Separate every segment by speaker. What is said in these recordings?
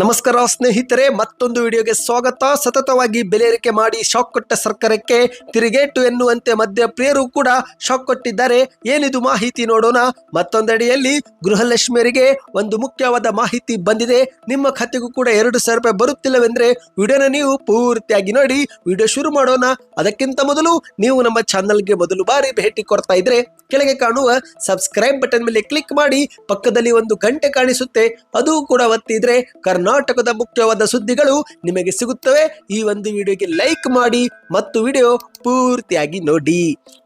Speaker 1: ನಮಸ್ಕಾರ ಸ್ನೇಹಿತರೆ, ಮತ್ತೊಂದು ವಿಡಿಯೋಗೆ ಸ್ವಾಗತ. ಸತತವಾಗಿ ಬೆಲೆ ಏರಿಕೆ ಮಾಡಿ ಶಾಕ್ ಕೊಟ್ಟ ಸರ್ಕಾರಕ್ಕೆ ತಿರುಗೇಟು ಎನ್ನುವಂತೆ ಮಧ್ಯ ಪ್ರಿಯರು ಕೂಡ ಶಾಕ್ ಕೊಟ್ಟಿದ್ದಾರೆ ಏನಿದು ಮಾಹಿತಿ ನೋಡೋಣ. ಮತ್ತೊಂದಡಿಯಲ್ಲಿ ಗೃಹಲಕ್ಷ್ಮಿಯರಿಗೆ ಒಂದು ಮುಖ್ಯವಾದ ಮಾಹಿತಿ ಬಂದಿದೆ. ನಿಮ್ಮ ಖಾತೆಗೂ ಕೂಡ ಎರಡು ಸಾವಿರ ರೂಪಾಯಿ ಬರುತ್ತಿಲ್ಲವೆಂದ್ರೆ ವಿಡಿಯೋನ ನೀವು ಪೂರ್ತಿಯಾಗಿ ನೋಡಿ, ವಿಡಿಯೋ ಶುರು ಮಾಡೋಣ. ಅದಕ್ಕಿಂತ ಮೊದಲು ನೀವು ನಮ್ಮ ಚಾನಲ್ಗೆ ಮೊದಲು ಬಾರಿ ಭೇಟಿ ಕೊಡ್ತಾ ಇದ್ರೆ ಕೆಳಗೆ ಕಾಣುವ ಸಬ್ಸ್ಕ್ರೈಬ್ ಬಟನ್ ಮೇಲೆ ಕ್ಲಿಕ್ ಮಾಡಿ, ಪಕ್ಕದಲ್ಲಿ ಒಂದು ಗಂಟೆ ಕಾಣಿಸುತ್ತೆ. ಅದು ಕೂಡ ಒತ್ತಿದ್ರೆ ಕರ್ನಾಟಕದ ಮುಖ್ಯವಾದ ಸುದ್ದಿಗಳು ನಿಮಗೆ ಸಿಗುತ್ತವೆ. ಈ ಒಂದು ವಿಡಿಯೋಗೆ ಲೈಕ್ ಮಾಡಿ ಮತ್ತು ವಿಡಿಯೋ ಪೂರ್ತಿಯಾಗಿ ನೋಡಿ.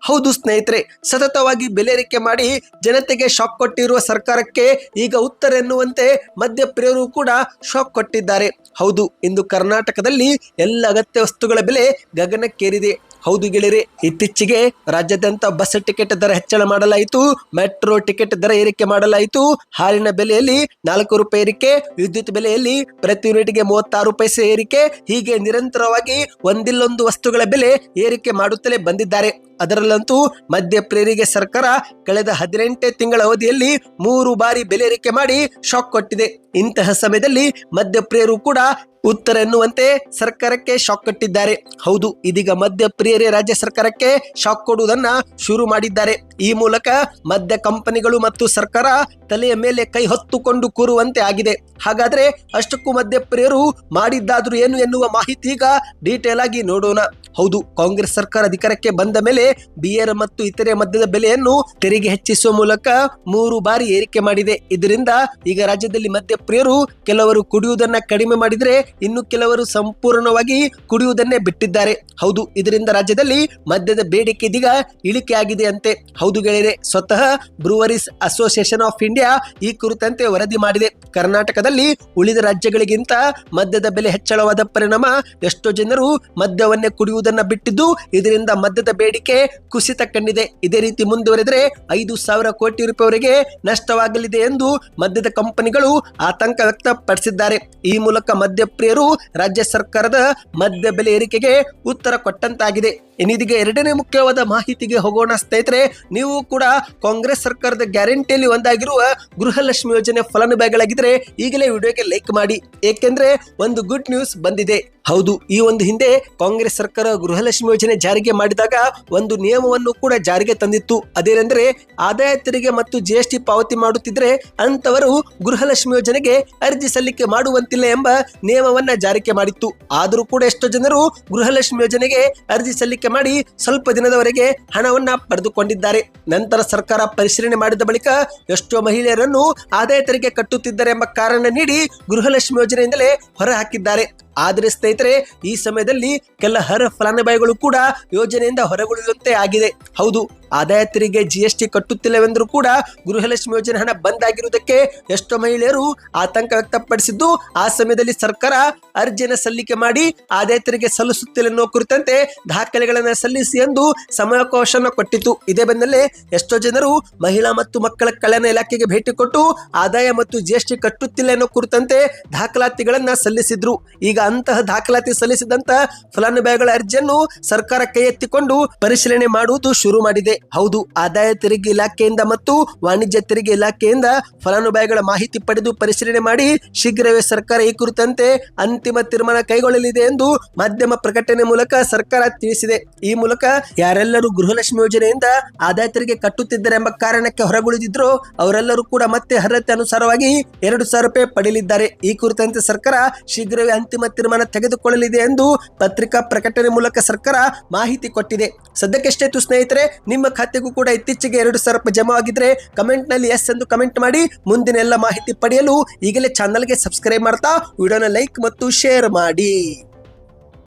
Speaker 1: ಹೌದು ಸ್ನೇಹಿತರೆ, ಸತತವಾಗಿ ಬೆಲೆ ಏರಿಕೆ ಮಾಡಿ ಜನತೆಗೆ ಶಾಕ್ ಕೊಟ್ಟಿರುವ ಸರ್ಕಾರಕ್ಕೆ ಈಗ ಉತ್ತರ ಎನ್ನುವಂತೆ ಮಧ್ಯಪ್ರಿಯರು ಕೂಡ ಶಾಕ್ ಕೊಟ್ಟಿದ್ದಾರೆ. ಹೌದು, ಇಂದು ಕರ್ನಾಟಕದಲ್ಲಿ ಎಲ್ಲ ಅಗತ್ಯ ವಸ್ತುಗಳ ಬೆಲೆ ಗಗನಕ್ಕೇರಿದೆ. ಹೌದು ಗೆಳೆಯರೆ, ಇತ್ತೀಚೆಗೆ ರಾಜ್ಯಾದ್ಯಂತ ಬಸ್ ಟಿಕೆಟ್ ದರ ಹೆಚ್ಚಳ ಮಾಡಲಾಯಿತು. ಮೆಟ್ರೋ ಟಿಕೆಟ್ ದರ ಏರಿಕೆ ಮಾಡಲಾಯಿತು. ಹಾಲಿನ ಬೆಲೆಯಲ್ಲಿ ನಾಲ್ಕು ರೂಪಾಯಿ ಏರಿಕೆ, ವಿದ್ಯುತ್ ಬೆಲೆಯಲ್ಲಿ ಪ್ರತಿ ಯೂನಿಟ್ಗೆ ಮೂವತ್ತಾರು ಪೈಸೆ ಏರಿಕೆ. ಹೀಗೆ ನಿರಂತರವಾಗಿ ಒಂದಿಲ್ಲೊಂದು ವಸ್ತುಗಳ ಬೆಲೆ ಏರಿಕೆ ಮಾಡುತ್ತಲೇ ಬಂದಿದ್ದಾರೆ. ಅದರಲ್ಲಂತೂ ಮದ್ಯಪ್ರಿಯರಿಗೆ ಸರ್ಕಾರ ಕಳೆದ ಹದಿನೆಂಟೇ ತಿಂಗಳ ಅವಧಿಯಲ್ಲಿ ಮೂರು ಬಾರಿ ಬೆಲೆ ಏರಿಕೆ ಮಾಡಿ ಶಾಕ್ ಕೊಟ್ಟಿದೆ. ಇಂತಹ ಸಮಯದಲ್ಲಿ ಮಧ್ಯಪ್ರಿಯರು ಕೂಡ ಉತ್ತರ ಎನ್ನುವಂತೆ ಸರ್ಕಾರಕ್ಕೆ ಶಾಕ್ ಕಟ್ಟಿದ್ದಾರೆ. ಹೌದು, ಇದೀಗ ಮದ್ಯಪ್ರಿಯರೇ ರಾಜ್ಯ ಸರ್ಕಾರಕ್ಕೆ ಶಾಕ್ ಕೊಡುವುದನ್ನ ಶುರು ಮಾಡಿದ್ದಾರೆ. ಈ ಮೂಲಕ ಮದ್ಯ ಕಂಪನಿಗಳು ಮತ್ತು ಸರ್ಕಾರ ತಲೆಯ ಮೇಲೆ ಕೈ ಹೊತ್ತುಕೊಂಡು ಕೂರುವಂತೆ ಆಗಿದೆ. ಹಾಗಾದ್ರೆ ಅಷ್ಟಕ್ಕೂ ಮದ್ಯಪ್ರಿಯರು ಮಾಡಿದ್ದಾದ್ರೂ ಏನು ಎನ್ನುವ ಮಾಹಿತಿ ಈಗ ಡೀಟೇಲ್ ಆಗಿ ನೋಡೋಣ. ಹೌದು, ಕಾಂಗ್ರೆಸ್ ಸರ್ಕಾರ ಅಧಿಕಾರಕ್ಕೆ ಬಂದ ಮೇಲೆ ಬಿಯರ್ ಮತ್ತು ಇತರೆ ಮದ್ಯದ ಬೆಲೆಯನ್ನು ತೆರಿಗೆ ಹೆಚ್ಚಿಸುವ ಮೂಲಕ ಮೂರು ಬಾರಿ ಏರಿಕೆ ಮಾಡಿದೆ. ಇದರಿಂದ ಈಗ ರಾಜ್ಯದಲ್ಲಿ ಮದ್ಯಪ್ರಿಯರು ಕೆಲವರು ಕುಡಿಯುವುದನ್ನ ಕಡಿಮೆ ಮಾಡಿದ್ರೆ ಇನ್ನು ಕೆಲವರು ಸಂಪೂರ್ಣವಾಗಿ ಕುಡಿಯುವುದನ್ನೇ ಬಿಟ್ಟಿದ್ದಾರೆ. ಹೌದು, ಇದರಿಂದ ರಾಜ್ಯದಲ್ಲಿ ಮದ್ಯದ ಬೇಡಿಕೆ ಇದೀಗ ಇಳಿಕೆ ಆಗಿದೆ ಅಂತೆ. ಹೌದು ಗೆಳೆಯರೆ, ಸ್ವತಃ ಬ್ರೂವರೀಸ್ ಅಸೋಸಿಯೇಷನ್ ಆಫ್ ಇಂಡಿಯಾ ಈ ಕುರಿತಂತೆ ವರದಿ ಮಾಡಿದೆ. ಕರ್ನಾಟಕದಲ್ಲಿ ಉಳಿದ ರಾಜ್ಯಗಳಿಗಿಂತ ಮದ್ಯದ ಬೆಲೆ ಹೆಚ್ಚಳವಾದ ಪರಿಣಾಮ ಎಷ್ಟೋ ಜನರು ಮದ್ಯವನ್ನೇ ಕುಡಿಯುವುದನ್ನ ಬಿಟ್ಟಿದ್ದು, ಇದರಿಂದ ಮದ್ಯದ ಬೇಡಿಕೆ ಕುಸಿತ ಕಂಡಿದೆ. ಇದೇ ರೀತಿ ಮುಂದುವರೆದರೆ ಐದು ಸಾವಿರ ಕೋಟಿ ರೂಪಾಯಿವರೆಗೆ ನಷ್ಟವಾಗಲಿದೆ ಎಂದು ಮದ್ಯದ ಕಂಪನಿಗಳು ಆತಂಕ ವ್ಯಕ್ತಪಡಿಸಿದ್ದಾರೆ. ಈ ಮೂಲಕ ಮದ್ಯಪ್ರಿಯರು ರಾಜ್ಯ ಸರ್ಕಾರದ ಮದ್ಯ ಬೆಲೆ ಏರಿಕೆಗೆ ಉತ್ತರ ಕೊಟ್ಟಂತಾಗಿದೆ. ಇನ್ನಿದಿಗೆ ಎರಡನೇ ಮುಖ್ಯವಾದ ಮಾಹಿತಿಗೆ ಹೋಗೋಣ ಸ್ನೇಹಿತರೆ, ನೀವು ಕೂಡ ಕಾಂಗ್ರೆಸ್ ಸರ್ಕಾರದ ಗ್ಯಾರಂಟಿಯಲ್ಲಿ ಒಂದಾಗಿರುವ ಗೃಹಲಕ್ಷ್ಮಿ ಯೋಜನೆ ಫಲಾನುಭವಿಗಳಾಗಿದ್ರೆ ಈಗಲೇ ವಿಡಿಯೋಗೆ ಲೈಕ್ ಮಾಡಿ. ಏಕೆಂದ್ರೆ ಒಂದು ಗುಡ್ ನ್ಯೂಸ್ ಬಂದಿದೆ. ಹೌದು, ಈ ಒಂದು ಹಿಂದೆ ಕಾಂಗ್ರೆಸ್ ಸರ್ಕಾರ ಗೃಹಲಕ್ಷ್ಮಿ ಯೋಜನೆ ಜಾರಿಗೆ ಮಾಡಿದಾಗ ಒಂದು ನಿಯಮವನ್ನು ಕೂಡ ಜಾರಿಗೆ ತಂದಿತ್ತು. ಅದೇನೆಂದ್ರೆ ಆದಾಯ ತೆರಿಗೆ ಮತ್ತು ಜಿಎಸ್ಟಿ ಪಾವತಿ ಮಾಡುತ್ತಿದ್ರೆ ಅಂತವರು ಗೃಹಲಕ್ಷ್ಮಿ ಯೋಜನೆಗೆ ಅರ್ಜಿ ಸಲ್ಲಿಕೆ ಮಾಡುವಂತಿಲ್ಲ ಎಂಬ ನಿಯಮವನ್ನ ಜಾರಿಗೆ ಮಾಡಿತ್ತು. ಆದರೂ ಕೂಡ ಎಷ್ಟೋ ಜನರು ಗೃಹಲಕ್ಷ್ಮಿ ಯೋಜನೆಗೆ ಅರ್ಜಿ ಸಲ್ಲಿಕೆ ಮಾಡಿ ಸ್ವಲ್ಪ ದಿನದವರೆಗೆ ಹಣವನ್ನ ಪಡೆದುಕೊಂಡಿದ್ದಾರೆ. ನಂತರ ಸರ್ಕಾರ ಪರಿಶೀಲನೆ ಮಾಡಿದ ಬಳಿಕ ಎಷ್ಟೋ ಮಹಿಳೆಯರನ್ನು ಆದಾಯ ತೆರಿಗೆ ಕಟ್ಟುತ್ತಿದ್ದಾರೆ ಎಂಬ ಕಾರಣ ನೀಡಿ ಗೃಹಲಕ್ಷ್ಮಿ ಯೋಜನೆಯಿಂದಲೇ ಹೊರಹಾಕಿದ್ದಾರೆ ಆದರೆ ಸ್ನೇಹಿತರೆ, ಈ ಸಮಯದಲ್ಲಿ ಕೆಲ ಹರ ಫಲಾನುಭವಿಗಳು ಕೂಡ ಯೋಜನೆಯಿಂದ ಹೊರಗುಳಿಯುವಂತೆ ಆಗಿದೆ. ಹೌದು ಆದಾಯ ತೆರಿಗೆ ಜಿ ಎಸ್ ಟಿ ಕಟ್ಟುತ್ತಿಲ್ಲವೆಂದರೂ ಕೂಡ ಗೃಹಲಕ್ಷ್ಮಿ ಯೋಜನೆ ಹಣ ಬಂದ್ ಆಗಿರುವುದಕ್ಕೆ ಎಷ್ಟೋ ಮಹಿಳೆಯರು ಆತಂಕ ವ್ಯಕ್ತಪಡಿಸಿದ್ದು, ಆ ಸಮಯದಲ್ಲಿ ಸರ್ಕಾರ ಅರ್ಜಿಯನ್ನು ಸಲ್ಲಿಕೆ ಮಾಡಿ ಆದಾಯ ತೆರಿಗೆ ಸಲ್ಲಿಸುತ್ತಿಲ್ಲ ಎನ್ನುವ ಕುರಿತಂತೆ ದಾಖಲೆಗಳನ್ನು ಸಲ್ಲಿಸಿ ಎಂದು ಸಮಯಾವಕಾಶವನ್ನು ಕೊಟ್ಟಿತು ಇದೇ ಬೆನ್ನಲ್ಲೇ ಎಷ್ಟೋ ಜನರು ಮಹಿಳಾ ಮತ್ತು ಮಕ್ಕಳ ಕಲ್ಯಾಣ ಇಲಾಖೆಗೆ ಭೇಟಿ ಕೊಟ್ಟು ಆದಾಯ ಮತ್ತು ಜಿ ಎಸ್ ಟಿ ಕಟ್ಟುತ್ತಿಲ್ಲ ಎನ್ನುವ ಕುರಿತಂತೆ ದಾಖಲಾತಿಗಳನ್ನು ಸಲ್ಲಿಸಿದ್ರು. ಈಗ ಅಂತಹ ದಾಖಲಾತಿ ಸಲ್ಲಿಸಿದಂತ ಫಲಾನುಭವಿಗಳ ಅರ್ಜಿಯನ್ನು ಸರ್ಕಾರ ಕೈ ಎತ್ತಿಕೊಂಡು ಪರಿಶೀಲನೆ ಮಾಡುವುದು ಶುರು ಮಾಡಿದೆ. ಹೌದು, ಆದಾಯ ತೆರಿಗೆ ಇಲಾಖೆಯಿಂದ ಮತ್ತು ವಾಣಿಜ್ಯ ತೆರಿಗೆ ಇಲಾಖೆಯಿಂದ ಫಲಾನುಭವಿಗಳ ಮಾಹಿತಿ ಪಡೆದು ಪರಿಶೀಲನೆ ಮಾಡಿ ಶೀಘ್ರವೇ ಸರ್ಕಾರ ಈ ಕುರಿತಂತೆ ಅಂತಿಮ ತೀರ್ಮಾನ ಕೈಗೊಳ್ಳಲಿದೆ ಎಂದು ಮಾಧ್ಯಮ ಪ್ರಕಟಣೆ ಮೂಲಕ ಸರ್ಕಾರ ತಿಳಿಸಿದೆ. ಈ ಮೂಲಕ ಯಾರೆಲ್ಲರೂ ಗೃಹಲಕ್ಷ್ಮಿ ಯೋಜನೆಯಿಂದ ಆದಾಯ ತೆರಿಗೆ ಕಟ್ಟುತ್ತಿದ್ದಾರೆ ಎಂಬ ಕಾರಣಕ್ಕೆ ಹೊರಗುಳಿದಿದ್ರು ಅವರೆಲ್ಲರೂ ಕೂಡ ಮತ್ತೆ ಅರ್ಹತೆ ಅನುಸಾರವಾಗಿ ಎರಡು ಸಾವಿರ ರೂಪಾಯಿ ಪಡೆಯಲಿದ್ದಾರೆ. ಈ ಕುರಿತಂತೆ ಸರ್ಕಾರ ಶೀಘ್ರವೇ ಅಂತಿಮ ತೀರ್ಮಾನ ತೆಗೆದುಕೊಳ್ಳಲಿದೆ ಎಂದು ಪತ್ರಿಕಾ ಪ್ರಕಟಣೆ ಮೂಲಕ ಸರ್ಕಾರ ಮಾಹಿತಿ ಕೊಟ್ಟಿದೆ. ಸದ್ಯಕ್ಕೆಷ್ಟೇತು ಸ್ನೇಹಿತರೆ, ನಿಮ್ಮ ಖಾತೆಗೂ ಕೂಡ ಇತ್ತೀಚೆಗೆ ಎರಡು ಸಾವಿರ ರೂಪಾಯಿ ಜಮಾ ಆಗಿದ್ರೆ ಕಮೆಂಟ್ನಲ್ಲಿ ಎಸ್ ಎಂದು ಕಮೆಂಟ್ ಮಾಡಿ. ಮುಂದಿನ ಎಲ್ಲ ಮಾಹಿತಿ ಪಡೆಯಲು ಈಗಲೇ ಚಾನಲ್ಗೆ ಸಬ್ಸ್ಕ್ರೈಬ್ ಮಾಡ್ತಾ, ವಿಡಿಯೋನ ಲೈಕ್ ಮತ್ತು ಶೇರ್ ಮಾಡಿ.